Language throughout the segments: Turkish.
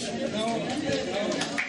Não, não.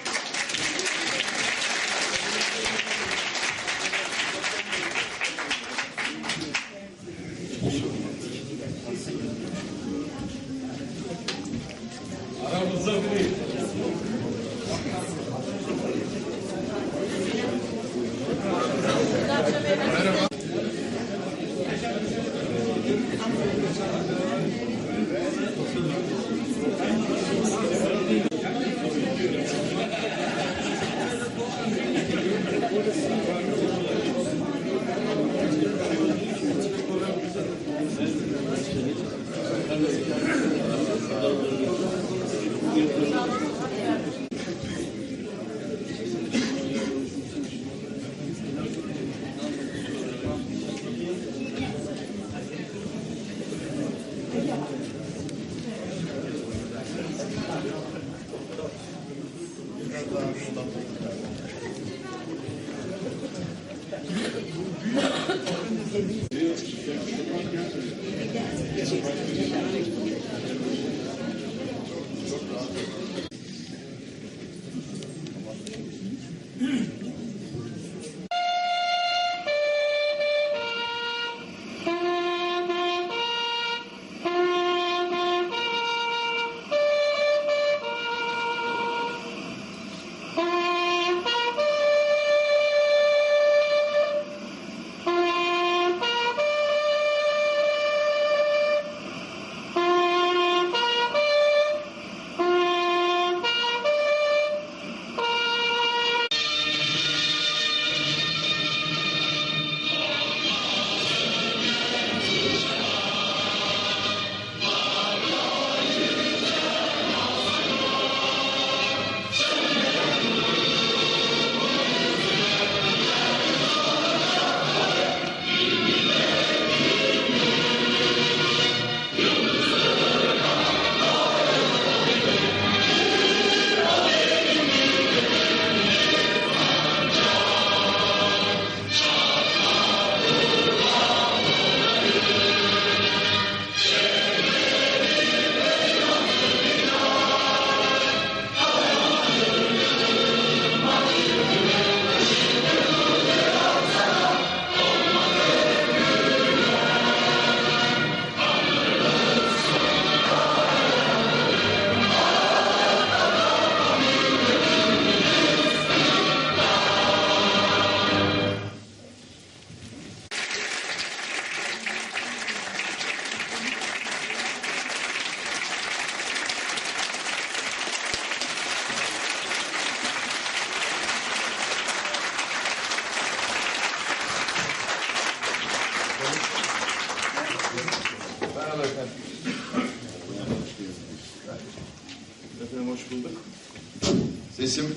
Sesim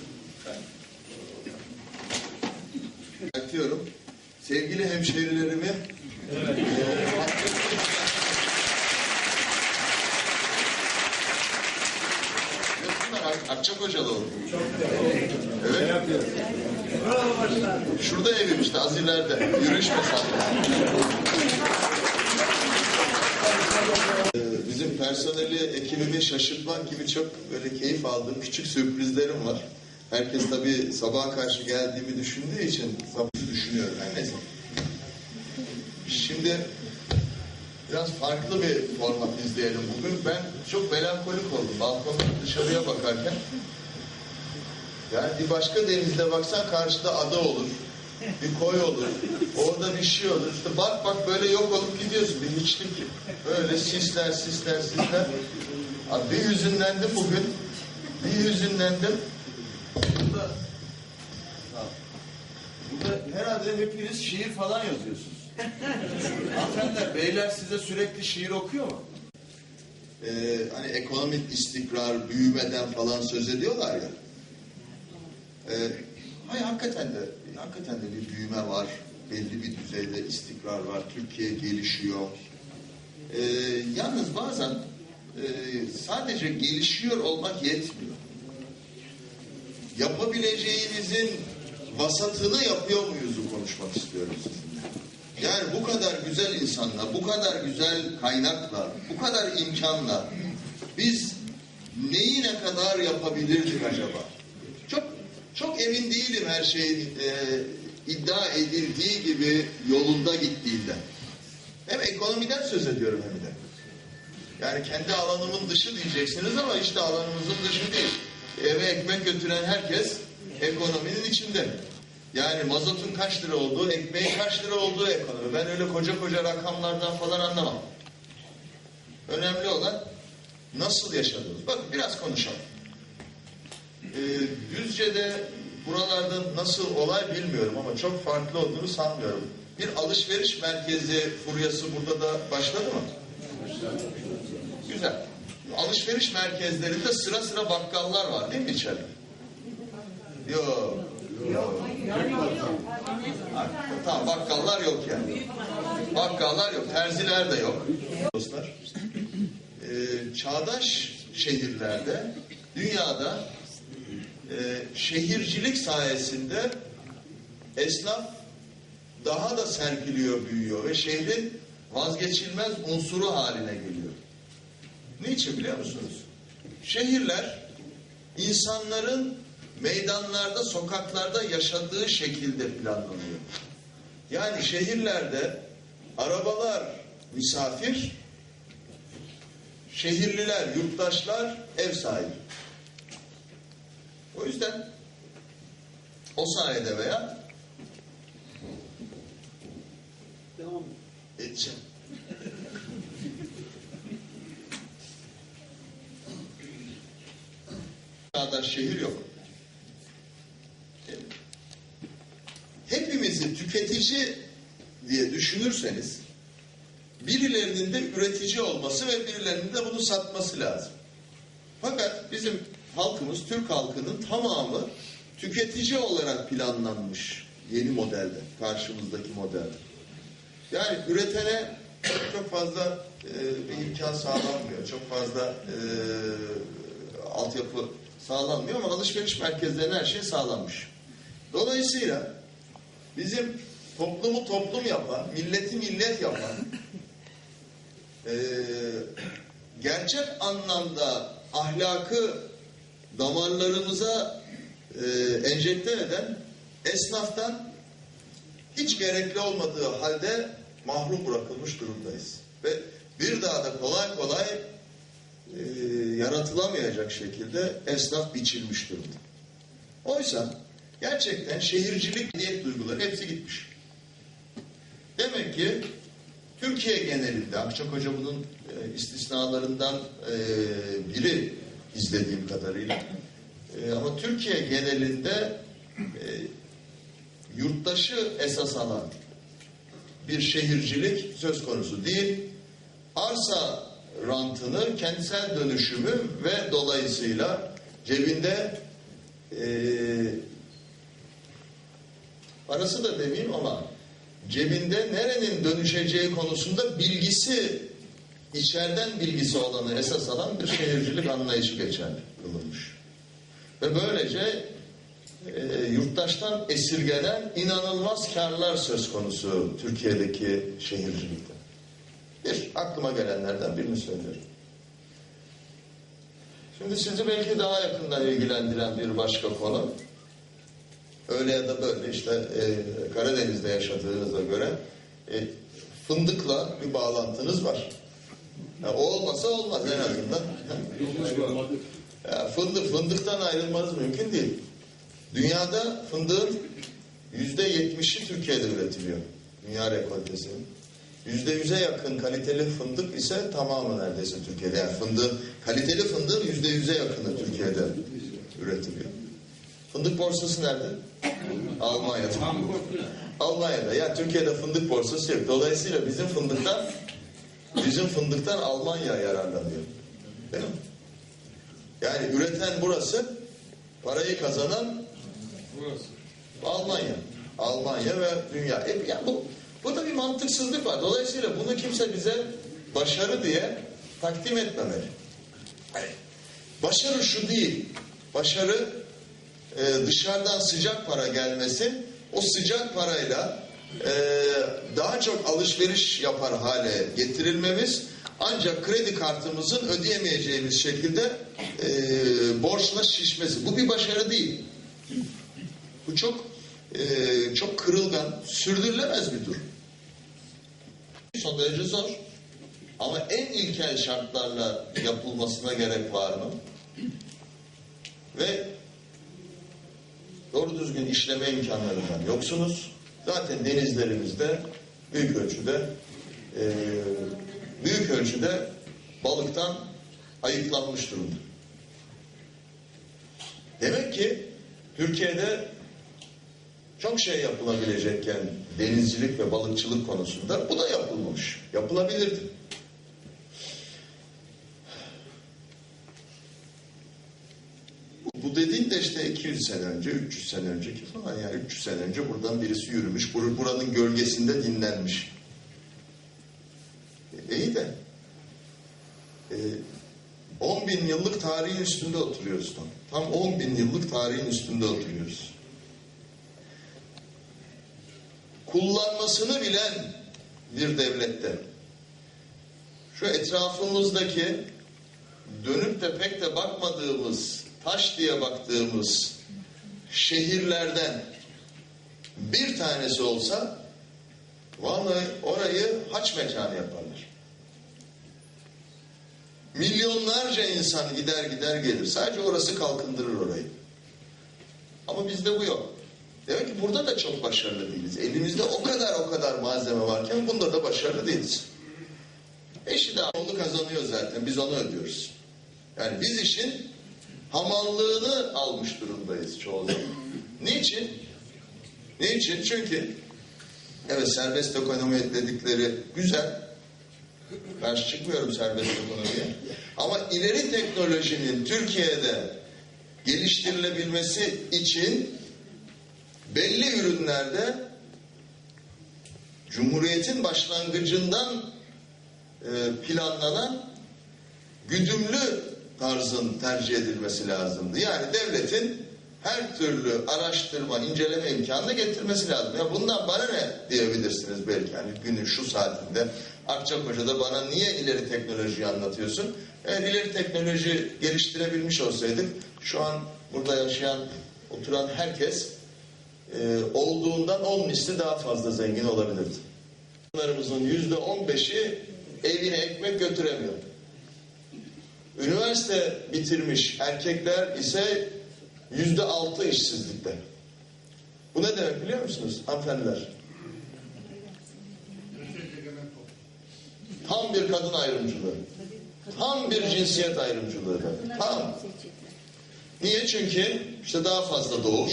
Bırakıyorum. Sevgili Yok, bunlar Ak- Akçakocalı oldu. Evet. Şurada evim işte az ileride. Yürüyüş mesafesi. Ee, Bizim personeli, ekibimi şaşırtmak gibi çok böyle keyif aldığım küçük sürprizlerim var. Herkes tabii sabaha karşı geldiğimi düşündüğü için sabahı düşünüyorum her neyse. Şimdi biraz farklı bir format izleyelim bugün. Ben çok melankolik oldum. Balkondan dışarıya bakarken. Yani bir başka denizde baksan karşıda ada olur. Bir koy olur. Orada bir şey olur. İşte bak bak böyle yok olup gidiyorsun. Bir hiçlik. Böyle sisler sisler sisler. Abi bir hüzünlendim bugün. Bir hüzünlendim. Burada, burada herhalde hepiniz şiir falan yazıyorsunuz. Hanımefendiler, beyler size sürekli şiir okuyor mu? Ee, hani ekonomik istikrar, büyümeden falan söz ediyorlar ya. Ee, hayır hakikaten de hakikaten de bir büyüme var. Belli bir düzeyde istikrar var. Türkiye gelişiyor. Ee, yalnız bazen e, sadece gelişiyor olmak yetmiyor. Yapabileceğinizin vasatını yapıyor muyuzu konuşmak istiyorum sizinle. Yani bu kadar güzel insanla, bu kadar güzel kaynakla, bu kadar imkanla biz neyi ne kadar yapabilirdik acaba? Çok çok emin değilim her şeyin e, iddia edildiği gibi yolunda gittiğinden. Hem ekonomiden söz ediyorum hem de. Yani kendi alanımın dışı diyeceksiniz ama işte alanımızın dışı değil. Eve ekmek götüren herkes ekonominin içinde. Yani mazotun kaç lira olduğu, ekmeğin kaç lira olduğu ekonomi. Ben öyle koca koca rakamlardan falan anlamam. Önemli olan nasıl yaşadığımız. Bakın biraz konuşalım. Ee, Düzce'de buralarda nasıl olay bilmiyorum ama çok farklı olduğunu sanmıyorum. Bir alışveriş merkezi furyası burada da başladı mı? Güzel. Alışveriş merkezlerinde sıra sıra bakkallar var değil mi içeride? Yok. Yok. Ha, Tamam bakkallar yok yani. Bakkallar yok. Terziler de yok. Dostlar. Ee, çağdaş şehirlerde dünyada e, şehircilik sayesinde esnaf daha da serpiliyor, büyüyor ve şehrin vazgeçilmez unsuru haline geliyor. Niçin biliyor musunuz? Şehirler insanların meydanlarda, sokaklarda yaşadığı şekilde planlanıyor. Yani şehirlerde arabalar misafir, şehirliler, yurttaşlar ev sahibi. O yüzden o sayede veya edeceğim. Çağdaş şehir yok. Hepimizi tüketici diye düşünürseniz birilerinin de üretici olması ve birilerinin de bunu satması lazım. Fakat bizim halkımız, Türk halkının tamamı tüketici olarak planlanmış yeni modelde, karşımızdaki modelde. Yani üretene çok fazla e, bir imkan sağlanmıyor, çok fazla e, altyapı sağlanmıyor ama alışveriş merkezlerine her şey sağlanmış. Dolayısıyla bizim toplumu toplum yapan, milleti millet yapan, e, gerçek anlamda ahlakı damarlarımıza e, enjekte eden esnaftan hiç gerekli olmadığı halde mahrum bırakılmış durumdayız. Ve bir daha da kolay kolay e, yaratılamayacak şekilde esnaf biçilmiş durumda. Oysa gerçekten şehircilik niyet duyguları hepsi gitmiş. Demek ki Türkiye genelinde, Akçak Hoca bunun e, istisnalarından e, biri izlediğim kadarıyla. E, ama Türkiye genelinde e, yurttaşı esas alan bir şehircilik söz konusu değil. Arsa rantını, kentsel dönüşümü ve dolayısıyla cebinde e, parası da demeyeyim ama cebinde nerenin dönüşeceği konusunda bilgisi içeriden bilgisi olanı esas alan bir şehircilik anlayışı geçerli kılınmış. Ve böylece e, yurttaştan esirgenen inanılmaz karlar söz konusu Türkiye'deki şehircilikte. Bir, aklıma gelenlerden birini söylüyorum. Şimdi sizi belki daha yakından ilgilendiren bir başka konu. Öyle ya da böyle işte e, Karadeniz'de yaşadığınıza göre e, fındıkla bir bağlantınız var. Ya, o olmasa olmaz en azından. ya, fındık, fındıktan ayrılmanız mümkün değil. Dünyada fındığın yüzde yetmişi Türkiye'de üretiliyor. Dünya rekoltesinin. Yüzde yüze yakın kaliteli fındık ise tamamı neredeyse Türkiye'de. Yani fındığın, kaliteli fındığın yüzde yüze yakını Türkiye'de üretiliyor. Fındık borsası nerede? Almanya'da. Almanya'da. Yani Türkiye'de fındık borsası yok. Dolayısıyla bizim fındıktan bizim fındıktan Almanya yararlanıyor. Değil mi? Yani üreten burası, parayı kazanan Burası. Almanya. Almanya ve dünya. E, yani bu, burada bir mantıksızlık var. Dolayısıyla bunu kimse bize başarı diye takdim etmemeli. Yani başarı şu değil. Başarı e, dışarıdan sıcak para gelmesi, o sıcak parayla e, daha çok alışveriş yapar hale getirilmemiz, ancak kredi kartımızın ödeyemeyeceğimiz şekilde e, borçla şişmesi. Bu bir başarı değil. Bu çok e, çok kırılgan, sürdürülemez bir durum. Son derece zor. Ama en ilkel şartlarla yapılmasına gerek var mı? Ve doğru düzgün işleme imkanlarından yoksunuz. Zaten denizlerimizde büyük ölçüde e, büyük ölçüde balıktan ayıklanmış durumda. Demek ki Türkiye'de çok şey yapılabilecekken denizcilik ve balıkçılık konusunda bu da yapılmamış. Yapılabilirdi. Bu dediğin de işte 200 sene önce, 300 sene önceki falan yani 300 sene önce buradan birisi yürümüş, bur- buranın gölgesinde dinlenmiş. E, iyi de e, 10 bin yıllık tarihin üstünde oturuyoruz tam. Tam 10 bin yıllık tarihin üstünde oturuyoruz. Kullanmasını bilen bir devlette şu etrafımızdaki dönüp de pek de bakmadığımız, taş diye baktığımız şehirlerden bir tanesi olsa vallahi orayı haç mekanı yaparlar. Milyonlarca insan gider gider gelir. Sadece orası kalkındırır orayı. Ama bizde bu yok. Demek ki burada da çok başarılı değiliz. Elimizde o kadar o kadar malzeme varken bunda da başarılı değiliz. Eşi de onu kazanıyor zaten. Biz onu ödüyoruz. Yani biz işin hamallığını almış durumdayız çoğu zaman. Niçin? Niçin? Çünkü evet serbest ekonomi dedikleri güzel. Karşı çıkmıyorum serbest ekonomiye. Ama ileri teknolojinin Türkiye'de geliştirilebilmesi için belli ürünlerde Cumhuriyet'in başlangıcından e, planlanan güdümlü tarzın tercih edilmesi lazımdı. Yani devletin her türlü araştırma, inceleme imkanını getirmesi lazım. Ya bundan bana ne diyebilirsiniz belki. Yani günün şu saatinde Akçakoca'da bana niye ileri teknolojiyi anlatıyorsun? Eğer ileri teknoloji geliştirebilmiş olsaydık şu an burada yaşayan, oturan herkes e, olduğundan 10 misli daha fazla zengin olabilirdi. Bunlarımızın yüzde 15'i evine ekmek götüremiyor. Üniversite bitirmiş erkekler ise yüzde altı işsizlikte. Bu ne demek biliyor musunuz hanımefendiler? Tam bir kadın ayrımcılığı. Tam bir cinsiyet ayrımcılığı. Tam. Niye? Çünkü işte daha fazla doğur.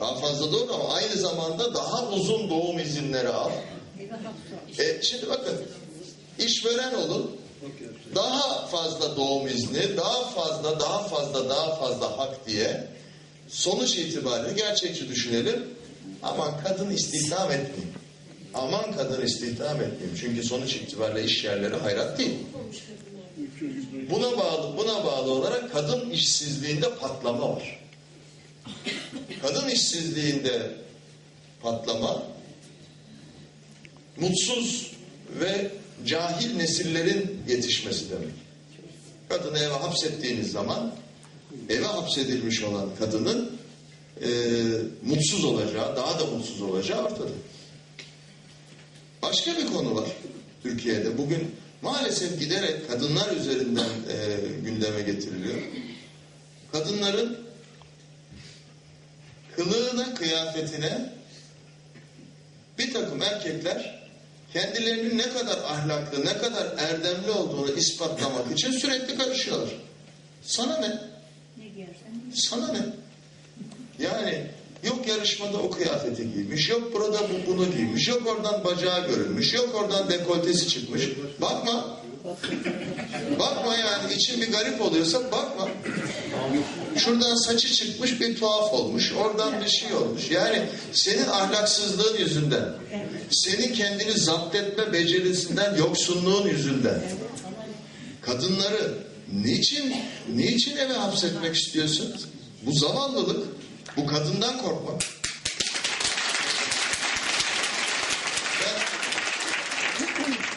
Daha fazla doğur ama aynı zamanda daha uzun doğum izinleri al. E, şimdi bakın işveren olun daha fazla doğum izni, daha fazla, daha fazla, daha fazla hak diye sonuç itibariyle gerçekçi düşünelim. Aman kadın istihdam etmeyin. Aman kadın istihdam etmeyin. Çünkü sonuç itibariyle iş yerleri hayrat değil. Buna bağlı, buna bağlı olarak kadın işsizliğinde patlama var. Kadın işsizliğinde patlama mutsuz ve cahil nesillerin yetişmesi demek. Kadını eve hapsettiğiniz zaman eve hapsedilmiş olan kadının e, mutsuz olacağı, daha da mutsuz olacağı ortada. Başka bir konu var Türkiye'de. Bugün maalesef giderek kadınlar üzerinden e, gündeme getiriliyor. Kadınların kılığına, kıyafetine bir takım erkekler kendilerinin ne kadar ahlaklı, ne kadar erdemli olduğunu ispatlamak için sürekli karışıyorlar. Sana ne? Ne giyersen. Sana ne? Yani yok yarışmada o kıyafeti giymiş, yok burada bu bunu giymiş, yok oradan bacağı görülmüş, yok oradan dekoltesi çıkmış. Bakma. Bakma yani için bir garip oluyorsa bakma. Şuradan saçı çıkmış bir tuhaf olmuş, oradan bir şey olmuş. Yani senin ahlaksızlığın yüzünden, senin kendini zapt etme becerisinden, yoksunluğun yüzünden kadınları niçin niçin eve hapsetmek istiyorsun? Bu zavallılık, bu kadından korkmak. Ben,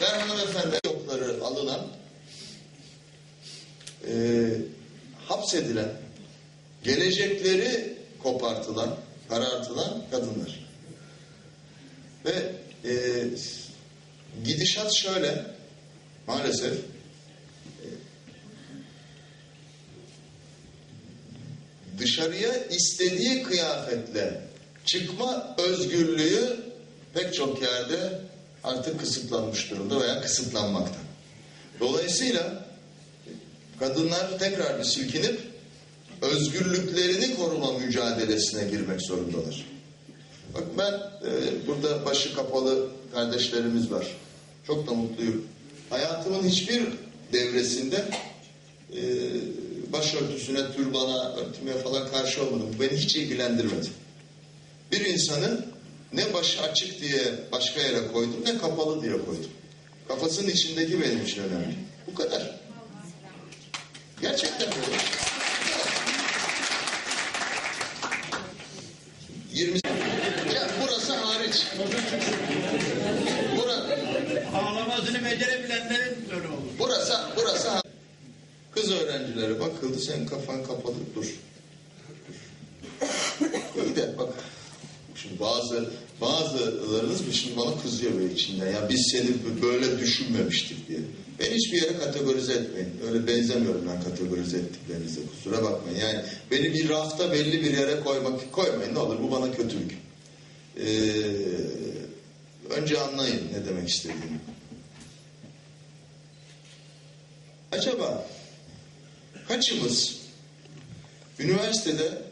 ben hanımefendi yokları alınan e, hapsedilen gelecekleri kopartılan karartılan kadınlar ve e, gidişat şöyle maalesef e, dışarıya istediği kıyafetle çıkma özgürlüğü pek çok yerde artık kısıtlanmış durumda veya kısıtlanmakta. Dolayısıyla kadınlar tekrar bir silkinip özgürlüklerini koruma mücadelesine girmek zorundalar. Bak ben e, burada başı kapalı kardeşlerimiz var. Çok da mutluyum. Hayatımın hiçbir devresinde e, başörtüsüne, türbana, örtümeye falan karşı olmadım. Beni hiç ilgilendirmedi. Bir insanı ne başı açık diye başka yere koydum ne kapalı diye koydum. Kafasının içindeki benim için önemli. Bu kadar. Gerçekten böyle. 20 ya burası hariç. Burası, Ağlamasını becerebilenlerin böyle olur. burası, burası. Kız öğrencilere bakıldı sen kafan kapalı dur. İyi de bak. Şimdi bazı bazılarınız şimdi bana kızıyor böyle içinden. Ya biz seni böyle düşünmemiştik diye. Ben hiçbir yere kategorize etmeyin. Öyle benzemiyorum ben kategorize ettiklerinize. Kusura bakmayın. Yani beni bir rafta belli bir yere koymak koymayın ne olur. Bu bana kötülük. Ee, önce anlayın ne demek istediğimi. Acaba kaçımız üniversitede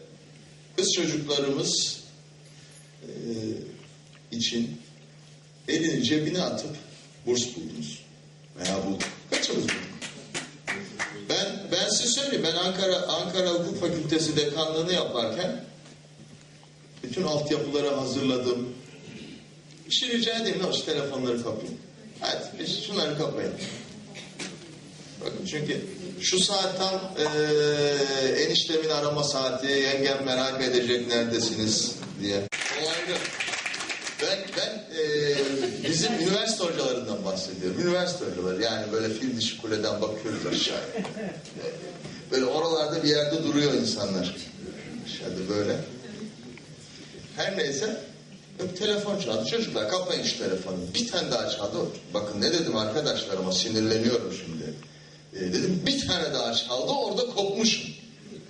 kız çocuklarımız e, için elini cebine atıp burs buldunuz veya bulduk. Kaçımız? Ben ben size söyleyeyim. Ben Ankara Ankara Hukuk Fakültesi dekanlığını yaparken bütün altyapıları hazırladım. Bir şey rica edeyim ne olsun telefonları kapayın. Hadi biz şunları kapayın. Bakın çünkü şu saat tam eee eniştemin arama saati, yengem merak edecek neredesiniz diye. O ayrı. Ben, ben eee, bizim üniversite hocalarından bahsediyorum. Üniversite hocaları yani böyle fil dişi kuleden bakıyoruz aşağıya. Böyle oralarda bir yerde duruyor insanlar. Aşağıda böyle. Her neyse telefon çaldı. Çocuklar kapayın şu telefonu. Bir tane daha çaldı. Bakın ne dedim arkadaşlarıma sinirleniyorum şimdi. Ee, dedim bir tane daha çaldı orada kopmuşum.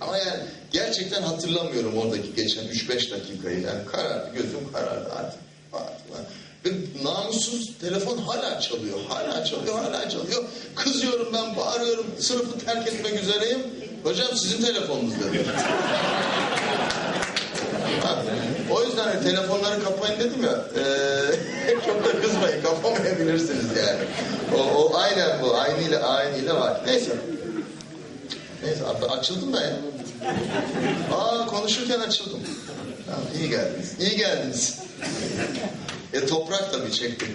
Ama yani gerçekten hatırlamıyorum oradaki geçen 3-5 dakikayı. Yani karardı gözüm karardı artık. Artık. Ve namussuz telefon hala çalıyor. Hala çalıyor, hala çalıyor. Kızıyorum ben, bağırıyorum. Sınıfı terk etmek üzereyim. Hocam sizin telefonunuz dedi. O yüzden hani telefonları kapayın dedim ya. eee, çok da kızmayın kapamayabilirsiniz yani. O, o aynen bu. Aynıyla aynıyla var. Neyse. Neyse açıldım da ya. Aa konuşurken açıldım. Tamam, iyi geldiniz. İyi geldiniz. E toprak tabii çektim.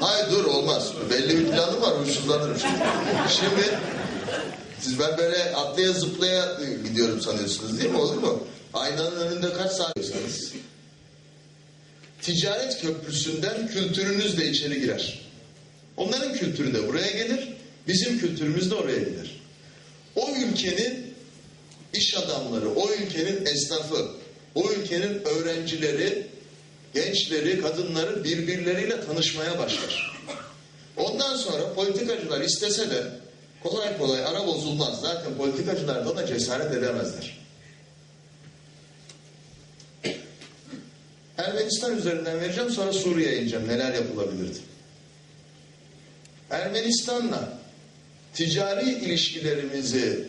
Hayır dur olmaz. Belli bir planım var. Huysuzlanırım şimdi. Şimdi siz ben böyle atlaya zıplaya gidiyorum sanıyorsunuz değil mi? Olur mu? Aynanın önünde kaç saat diyorsanız. Ticaret köprüsünden kültürünüz de içeri girer. Onların kültürü de buraya gelir. Bizim kültürümüz de oraya gider. O ülkenin iş adamları, o ülkenin esnafı, o ülkenin öğrencileri, gençleri, kadınları birbirleriyle tanışmaya başlar. Ondan sonra politikacılar istese de kolay kolay ara bozulmaz. Zaten politikacılar da cesaret edemezler. Ermenistan üzerinden vereceğim sonra Suriye'ye ineceğim. Neler yapılabilirdi? Ermenistan'la ticari ilişkilerimizi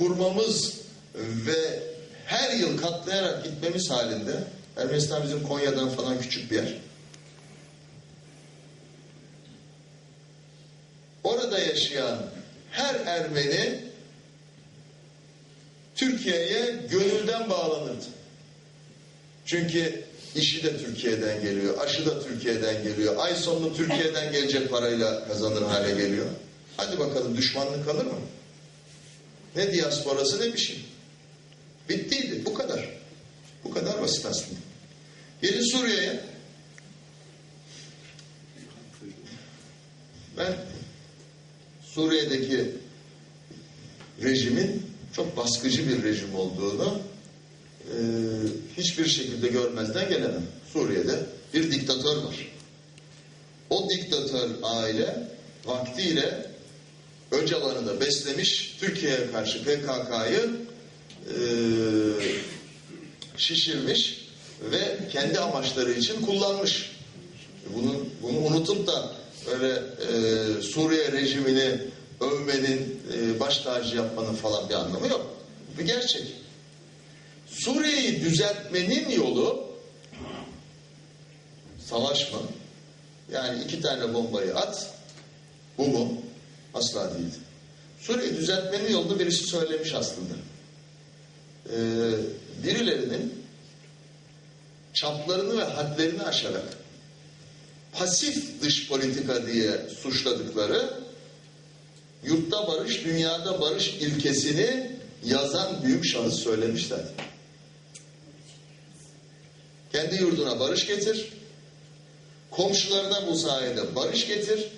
kurmamız ve her yıl katlayarak gitmemiz halinde Ermenistan bizim Konya'dan falan küçük bir yer. Orada yaşayan her Ermeni Türkiye'ye gönülden bağlanırdı. Çünkü işi de Türkiye'den geliyor, aşı da Türkiye'den geliyor, ay sonunu Türkiye'den gelecek parayla kazanır hale geliyor. Hadi bakalım düşmanlık kalır mı? Ne diasporası ne bir şey. Bittiydi bu kadar. Bu kadar basit aslında. Gelin Suriye'ye. Ben Suriye'deki rejimin çok baskıcı bir rejim olduğunu e, hiçbir şekilde görmezden gelemem. Suriye'de bir diktatör var. O diktatör aile vaktiyle Öcalan'ı da beslemiş, Türkiye'ye karşı PKK'yı e, şişirmiş ve kendi amaçları için kullanmış. Bunu, bunu unutup da öyle e, Suriye rejimini övmenin, e, baş tacı yapmanın falan bir anlamı yok. Bu bir gerçek. Suriye'yi düzeltmenin yolu savaş mı? Yani iki tane bombayı at, bu mu? Asla değil. Suriye'yi düzeltmenin yolunu birisi söylemiş aslında. Ee, birilerinin çaplarını ve hadlerini aşarak pasif dış politika diye suçladıkları yurtta barış, dünyada barış ilkesini yazan büyük şahıs söylemişler. Kendi yurduna barış getir, komşularına bu sayede barış getir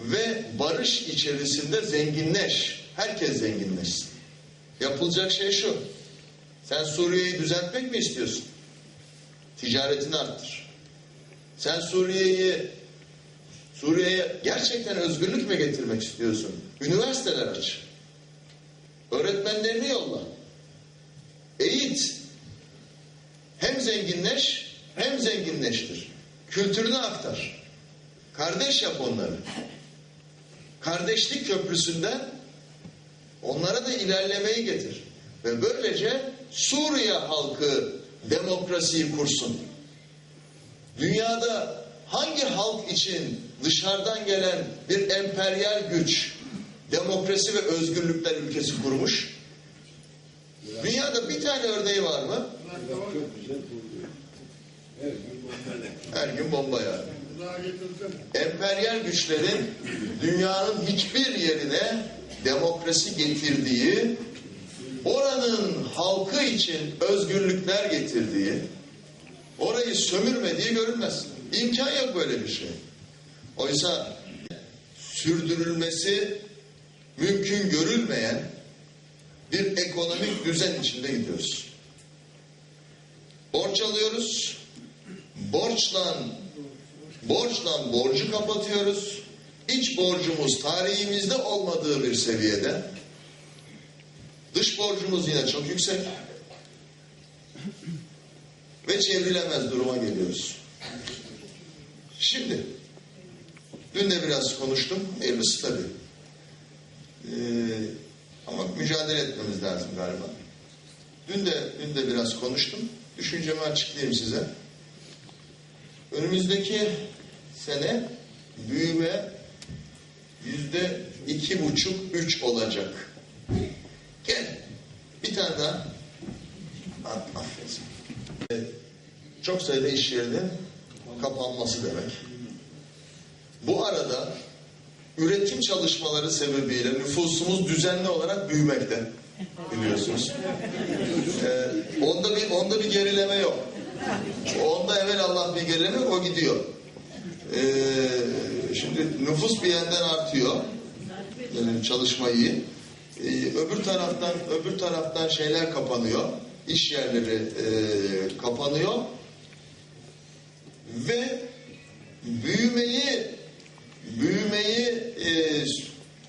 ve barış içerisinde zenginleş. Herkes zenginleşsin. Yapılacak şey şu. Sen Suriye'yi düzeltmek mi istiyorsun? Ticaretini arttır. Sen Suriye'yi Suriye'ye gerçekten özgürlük mü getirmek istiyorsun? Üniversiteler aç. Öğretmenlerini yolla. Eğit. Hem zenginleş hem zenginleştir. Kültürünü aktar. Kardeş yap onları. Kardeşlik köprüsünden onlara da ilerlemeyi getir. Ve böylece Suriye halkı demokrasiyi kursun. Dünyada hangi halk için dışarıdan gelen bir emperyal güç demokrasi ve özgürlükler ülkesi kurmuş? Dünyada bir tane örneği var mı? Her gün bomba yani. Emperyal güçlerin dünyanın hiçbir yerine demokrasi getirdiği, oranın halkı için özgürlükler getirdiği, orayı sömürmediği görülmez. İmkan yok böyle bir şey. Oysa sürdürülmesi mümkün görülmeyen bir ekonomik düzen içinde gidiyoruz. Borç alıyoruz, borçla borçla borcu kapatıyoruz. İç borcumuz tarihimizde olmadığı bir seviyede. Dış borcumuz yine çok yüksek. Ve çevrilemez duruma geliyoruz. Şimdi dün de biraz konuştum. Hayırlısı tabii. Ee, ama mücadele etmemiz lazım galiba. Dün de dün de biraz konuştum. Düşüncemi açıklayayım size. Önümüzdeki sene büyüme yüzde iki buçuk üç olacak. Gel. Bir tane daha. A- Aferin. Ee, Çok sayıda iş yerinin kapanması demek. Bu arada üretim çalışmaları sebebiyle nüfusumuz düzenli olarak büyümekte. Biliyorsunuz. Ee, onda bir onda bir gerileme yok. Onda evvel Allah bir gerileme yok, o gidiyor. Ee, şimdi nüfus bir yandan artıyor. Yani çalışma iyi. Ee, öbür taraftan öbür taraftan şeyler kapanıyor. İş yerleri e, kapanıyor. Ve büyümeyi büyümeyi e,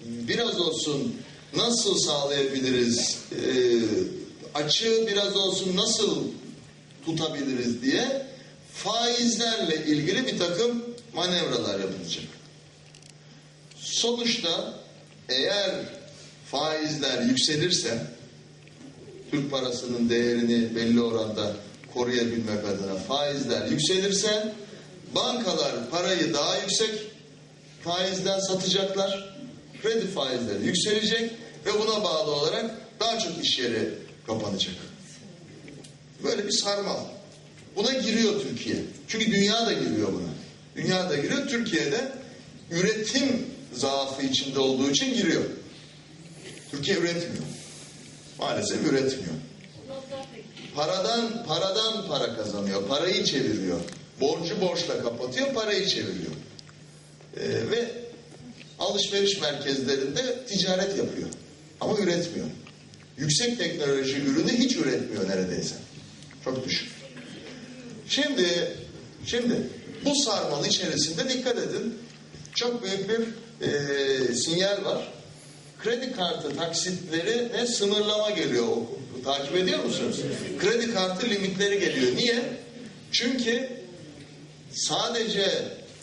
biraz olsun nasıl sağlayabiliriz? E, açığı biraz olsun nasıl tutabiliriz diye faizlerle ilgili bir takım manevralar yapılacak. Sonuçta eğer faizler yükselirse Türk parasının değerini belli oranda koruyabilmek adına faizler yükselirse bankalar parayı daha yüksek faizden satacaklar. Kredi faizleri yükselecek ve buna bağlı olarak daha çok iş yeri kapanacak. Böyle bir sarmal. Buna giriyor Türkiye. Çünkü dünya da giriyor buna. Dünya da giriyor. Türkiye'de üretim zaafı içinde olduğu için giriyor. Türkiye üretmiyor. Maalesef üretmiyor. paradan paradan para kazanıyor. Parayı çeviriyor. Borcu borçla kapatıyor, parayı çeviriyor. Ee, ve alışveriş merkezlerinde ticaret yapıyor. Ama üretmiyor. Yüksek teknoloji ürünü hiç üretmiyor neredeyse. Çok düşük. Şimdi şimdi bu sarmal içerisinde dikkat edin. Çok büyük bir e, sinyal var. Kredi kartı taksitlerine sınırlama geliyor. Takip ediyor musunuz? Kredi kartı limitleri geliyor. Niye? Çünkü sadece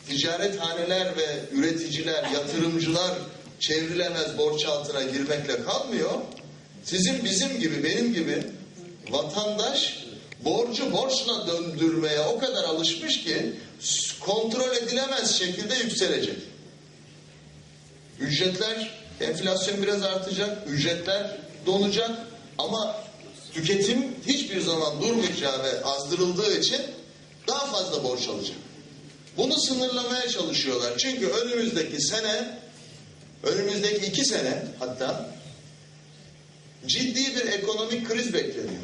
ticarethaneler ve üreticiler, yatırımcılar çevrilemez borç altına girmekle kalmıyor. Sizin bizim gibi, benim gibi vatandaş borcu borçla döndürmeye o kadar alışmış ki kontrol edilemez şekilde yükselecek. Ücretler, enflasyon biraz artacak, ücretler donacak ama tüketim hiçbir zaman durmayacağı ve azdırıldığı için daha fazla borç alacak. Bunu sınırlamaya çalışıyorlar. Çünkü önümüzdeki sene, önümüzdeki iki sene hatta ciddi bir ekonomik kriz bekleniyor.